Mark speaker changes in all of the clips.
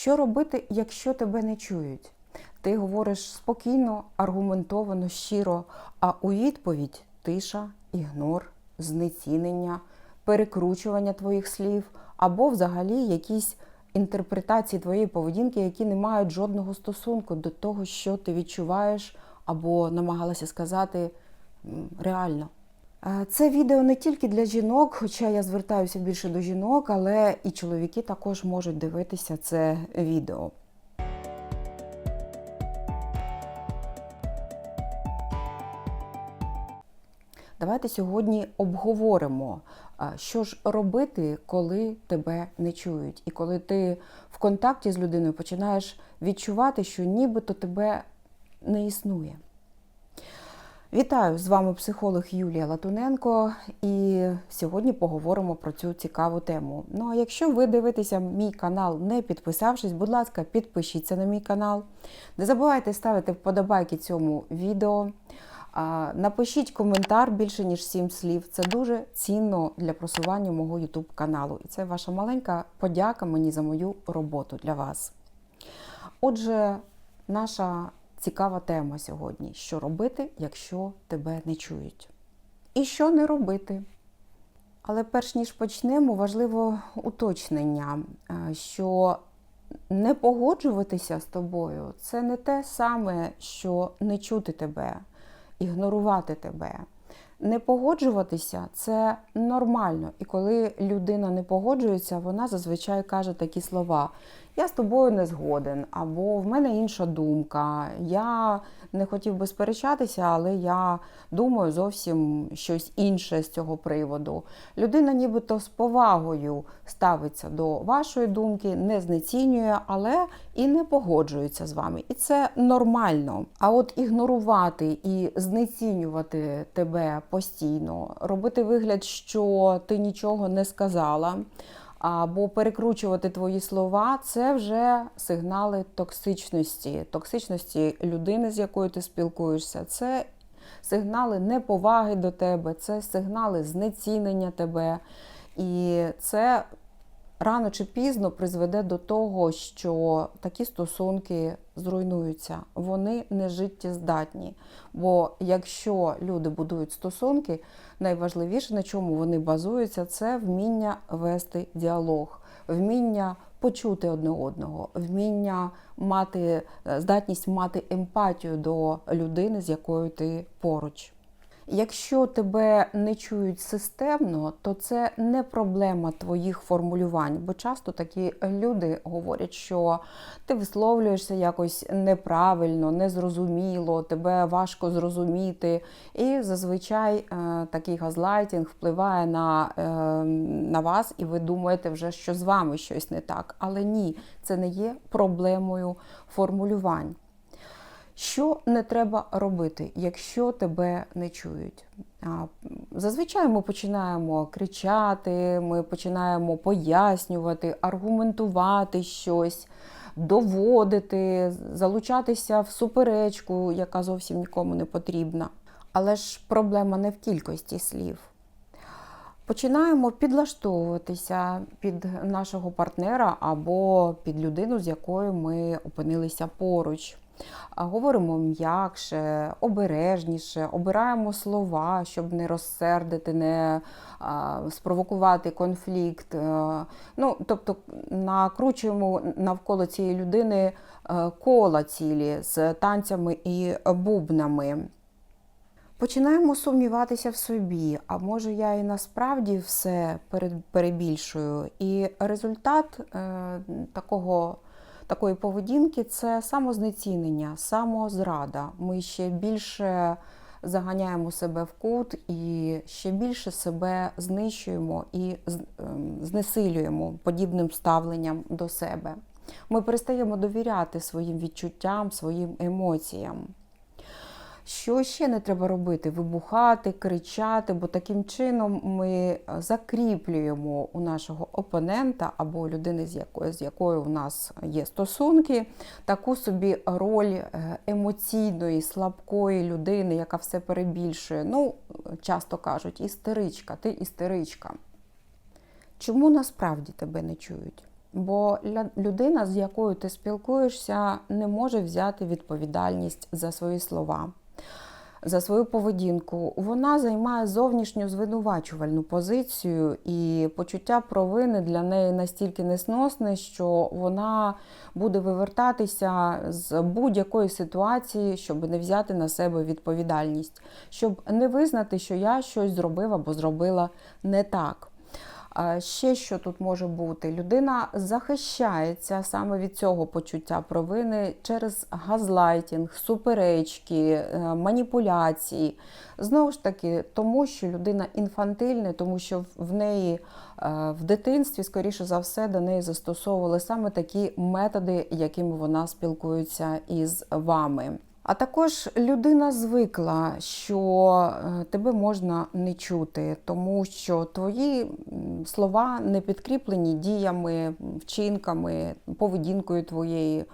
Speaker 1: Що робити, якщо тебе не чують? Ти говориш спокійно, аргументовано, щиро, а у відповідь тиша, ігнор, знецінення, перекручування твоїх слів або взагалі якісь інтерпретації твоєї поведінки, які не мають жодного стосунку до того, що ти відчуваєш або намагалася сказати реально. Е, Це відео не тільки для жінок, хоча я звертаюся більше до жінок, але і чоловіки також можуть дивитися це відео. Давайте сьогодні обговоримо, що ж робити, коли тебе не чують, і коли ти в контакті з людиною починаєш відчувати, що нібито тебе не існує. Вітаю з вами психолог Юлія Латуненко, і сьогодні поговоримо про цю цікаву тему. Ну а якщо ви дивитеся мій канал, не підписавшись, будь ласка, підпишіться на мій канал. Не забувайте ставити вподобайки цьому відео. Напишіть коментар більше ніж 7 слів. Це дуже цінно для просування мого YouTube каналу. І це ваша маленька подяка мені за мою роботу для вас. Отже, наша цікава тема сьогодні: що робити, якщо тебе не чують? І що не робити? Але перш ніж почнемо, важливо уточнення, е, що не погоджуватися з тобою це не те саме, що не чути тебе, ігнорувати тебе. Не погоджуватися це нормально. І коли людина не погоджується, вона зазвичай каже такі слова: Я з тобою не згоден, або в мене інша думка, я не хотів би сперечатися, але я думаю зовсім щось інше з цього приводу. Людина нібито з повагою ставиться до вашої думки, не знецінює, але і не погоджується з вами. І це нормально. А от ігнорувати і знецінювати тебе постійно, робити вигляд, що ти нічого не сказала. Або перекручувати твої слова, це вже сигнали токсичності, токсичності людини, з якою ти спілкуєшся. Це сигнали неповаги до тебе, це сигнали знецінення тебе. І це рано чи пізно призведе до того, що такі стосунки зруйнуються, вони не життєздатні. Бо якщо люди будують стосунки, найважливіше, на чому вони базуються, це вміння вести діалог, вміння почути одне одного, вміння мати е, здатність мати емпатію до людини, з якою ти поруч. Якщо тебе не чують системно, то це не проблема твоїх формулювань, бо часто такі люди говорять, що ти висловлюєшся якось неправильно, незрозуміло, тебе важко зрозуміти. І зазвичай е, такий газлайтінг впливає на, е, на вас, і ви думаєте вже, що з вами щось не так. Але ні, це не є проблемою формулювань. Що не треба робити, якщо тебе не чують? Зазвичай ми починаємо кричати, ми починаємо пояснювати, аргументувати щось, доводити, залучатися в суперечку, яка зовсім нікому не потрібна. Але ж проблема не в кількості слів. Починаємо підлаштовуватися під нашого партнера або під людину, з якою ми опинилися поруч. Говоримо м'якше, обережніше, обираємо слова, щоб не розсердити, не спровокувати конфлікт. Е, Ну, тобто накручуємо навколо цієї людини е, кола цілі з танцями і бубнами. Починаємо сумніватися в собі, а може я і насправді все перебільшую. І результат е, такого такої поведінки це самознецінення, самозрада. Ми ще більше заганяємо себе в кут і ще більше себе знищуємо і ем, знесилюємо подібним ставленням до себе. Ми перестаємо довіряти своїм відчуттям, своїм емоціям. Що ще не треба робити? Вибухати, кричати, бо таким чином ми е, закріплюємо у нашого опонента або людини, з якою, з якою у нас є стосунки, таку собі роль е, емоційної, слабкої людини, яка все перебільшує. Ну, часто кажуть, істеричка, ти істеричка. Чому насправді тебе не чують? Бо людина, з якою ти спілкуєшся, не може взяти відповідальність за свої слова, за свою поведінку. Вона займає зовнішню звинувачувальну позицію, і почуття провини для неї настільки несносне, що вона буде вивертатися з будь-якої ситуації, щоб не взяти на себе відповідальність, щоб не визнати, що я щось зробив або зробила не так. Ще що тут може бути? Людина захищається саме від цього почуття провини через газлайтінг, суперечки, е, маніпуляції. Знову ж таки, тому що людина інфантильна, тому що в неї е, в дитинстві, скоріше за все, до неї застосовували саме такі методи, якими вона спілкується із вами. А також людина звикла, що е, тебе можна не чути, тому що твої слова не підкріплені діями, вчинками, поведінкою твоєю.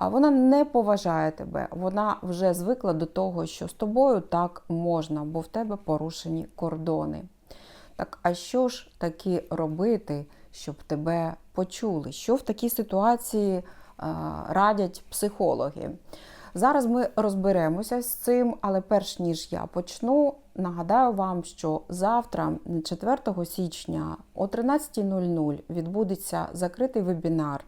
Speaker 1: Вона не поважає тебе. Вона вже звикла до того, що з тобою так можна, бо в тебе порушені кордони. Так, а що ж таки робити, щоб тебе почули? Що в такій ситуації е, радять психологи? Зараз ми розберемося з цим, але перш ніж я почну, нагадаю вам, що завтра, 4 січня о 13.00 відбудеться закритий вебінар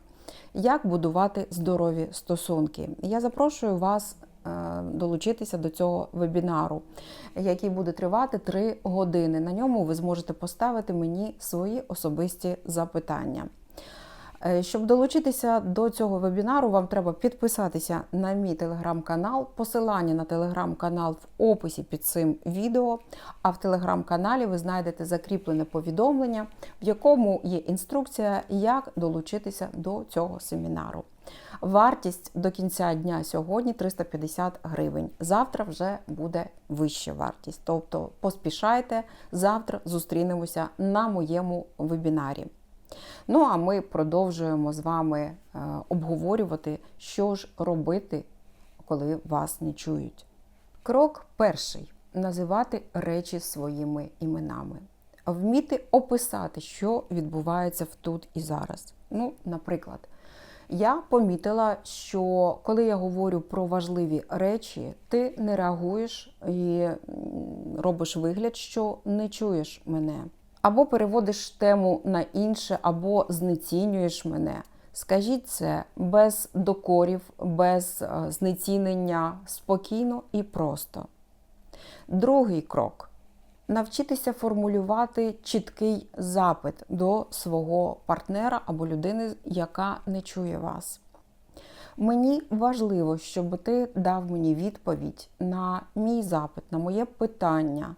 Speaker 1: Як будувати здорові стосунки. Я запрошую вас е, долучитися до цього вебінару, який буде тривати 3 години. На ньому ви зможете поставити мені свої особисті запитання. Е, Щоб долучитися до цього вебінару, вам треба підписатися на мій телеграм-канал. Посилання на телеграм-канал в описі під цим відео. А в телеграм-каналі ви знайдете закріплене повідомлення, в якому є інструкція, як долучитися до цього семінару. Вартість до кінця дня сьогодні 350 гривень. Завтра вже буде вища вартість. Тобто поспішайте, завтра зустрінемося на моєму вебінарі. Ну а ми продовжуємо з вами е, обговорювати, що ж робити, коли вас не чують. Крок перший називати речі своїми іменами, вміти описати, що відбувається в тут і зараз. Ну, наприклад, я помітила, що коли я говорю про важливі речі, ти не реагуєш і робиш вигляд, що не чуєш мене. Або переводиш тему на інше, або знецінюєш мене. Скажіть це без докорів, без е, знецінення, спокійно і просто. Другий крок навчитися формулювати чіткий запит до свого партнера або людини, яка не чує вас. Мені важливо, щоб ти дав мені відповідь на мій запит, на моє питання,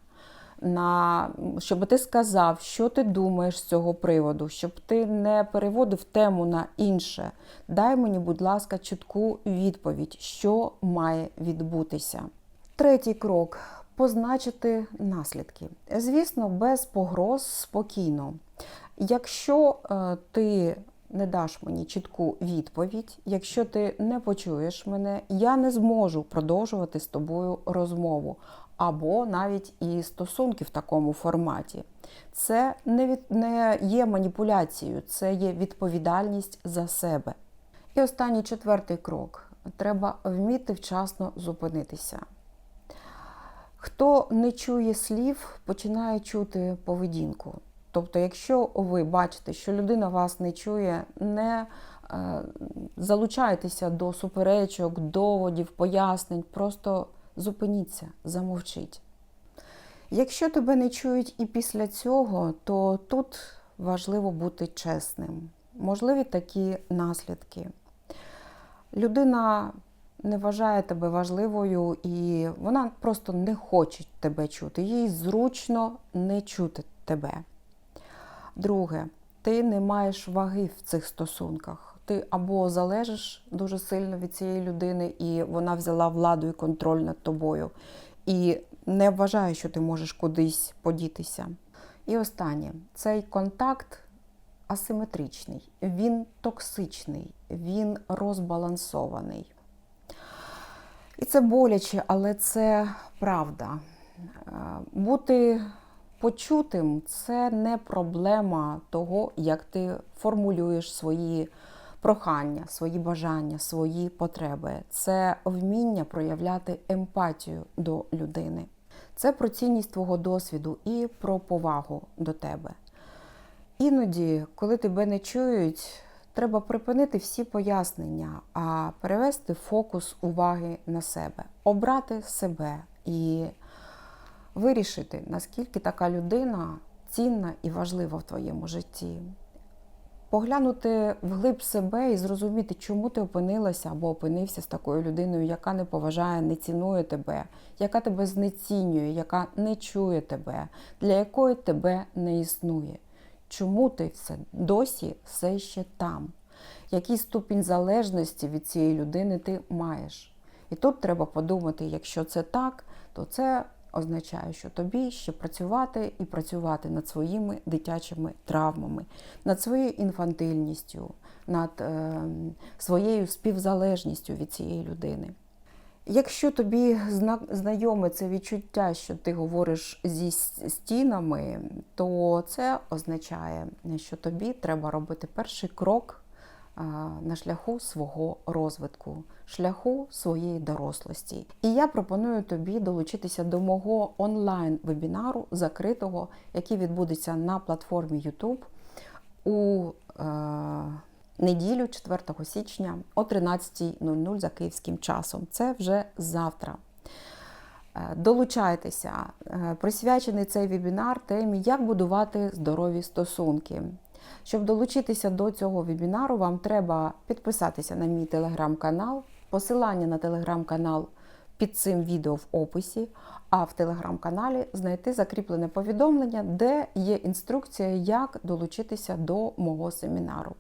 Speaker 1: на щоб ти сказав, що ти думаєш з цього приводу, щоб ти не переводив тему на інше. Дай мені, будь ласка, чітку відповідь, що має відбутися. Третій крок позначити наслідки. Звісно, без погроз спокійно. Якщо е, ти не даш мені чітку відповідь, якщо ти не почуєш мене, я не зможу продовжувати з тобою розмову або навіть і стосунки в такому форматі. Це не, від, не є маніпуляцією, це є відповідальність за себе. І останній четвертий крок: треба вміти вчасно зупинитися. Хто не чує слів, починає чути поведінку. Тобто, якщо ви бачите, що людина вас не чує, не е, залучайтеся до суперечок, доводів, пояснень, просто зупиніться, замовчіть. Якщо тебе не чують і після цього, то тут важливо бути чесним. Можливі такі наслідки. Людина не вважає тебе важливою і вона просто не хоче тебе чути. Їй зручно не чути тебе. Друге, ти не маєш ваги в цих стосунках. Ти або залежиш дуже сильно від цієї людини, і вона взяла владу і контроль над тобою, і не вважає, що ти можеш кудись подітися. І останнє, цей контакт асиметричний, він токсичний, він розбалансований. І це боляче, але це правда. Е, Бути почутим це не проблема того, як ти формулюєш свої прохання, свої бажання, свої потреби. Це вміння проявляти емпатію до людини. Це про цінність твого досвіду і про повагу до тебе. Іноді, коли тебе не чують, треба припинити всі пояснення, а перевести фокус уваги на себе, обрати себе і вирішити, наскільки така людина цінна і важлива в твоєму житті. Поглянути вглиб себе і зрозуміти, чому ти опинилася або опинився з такою людиною, яка не поважає, не цінує тебе, яка тебе знецінює, яка не чує тебе, для якої тебе не існує. Чому ти все досі все ще там? Який ступінь залежності від цієї людини ти маєш? І тут треба подумати, якщо це так, то це означає, що тобі ще працювати і працювати над своїми дитячими травмами, над своєю інфантильністю, над е, своєю співзалежністю від цієї людини. Якщо тобі знайоме це відчуття, що ти говориш зі стінами, то це означає, що тобі треба робити перший крок на шляху свого розвитку, шляху своєї дорослості. І я пропоную тобі долучитися до мого онлайн-вебінару закритого, який відбудеться на платформі YouTube у е, неділю, 4 січня о 13.00 за київським часом. Це вже завтра. Е, Долучайтеся, Е, присвячений цей вебінар темі Як будувати здорові стосунки. Щоб долучитися до цього вебінару, вам треба підписатися на мій телеграм-канал, посилання на телеграм-канал під цим відео в описі, а в телеграм-каналі знайти закріплене повідомлення, де є інструкція, як долучитися до мого семінару.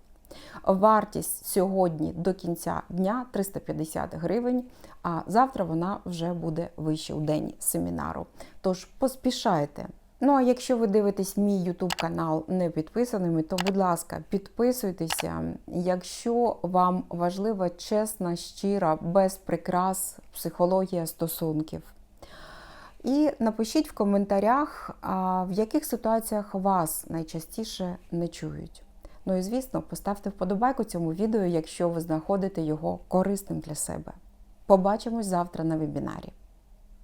Speaker 1: Вартість сьогодні до кінця дня 350 гривень, а завтра вона вже буде вище у день семінару. Тож поспішайте. Ну а якщо ви дивитесь мій YouTube канал не підписаними, то будь ласка, підписуйтеся. Якщо вам важлива чесна, щира, без прикрас психологія стосунків. І напишіть в коментарях, в яких ситуаціях вас найчастіше не чують. Ну і звісно, поставте вподобайку цьому відео, якщо ви знаходите його корисним для себе. Побачимось завтра на вебінарі.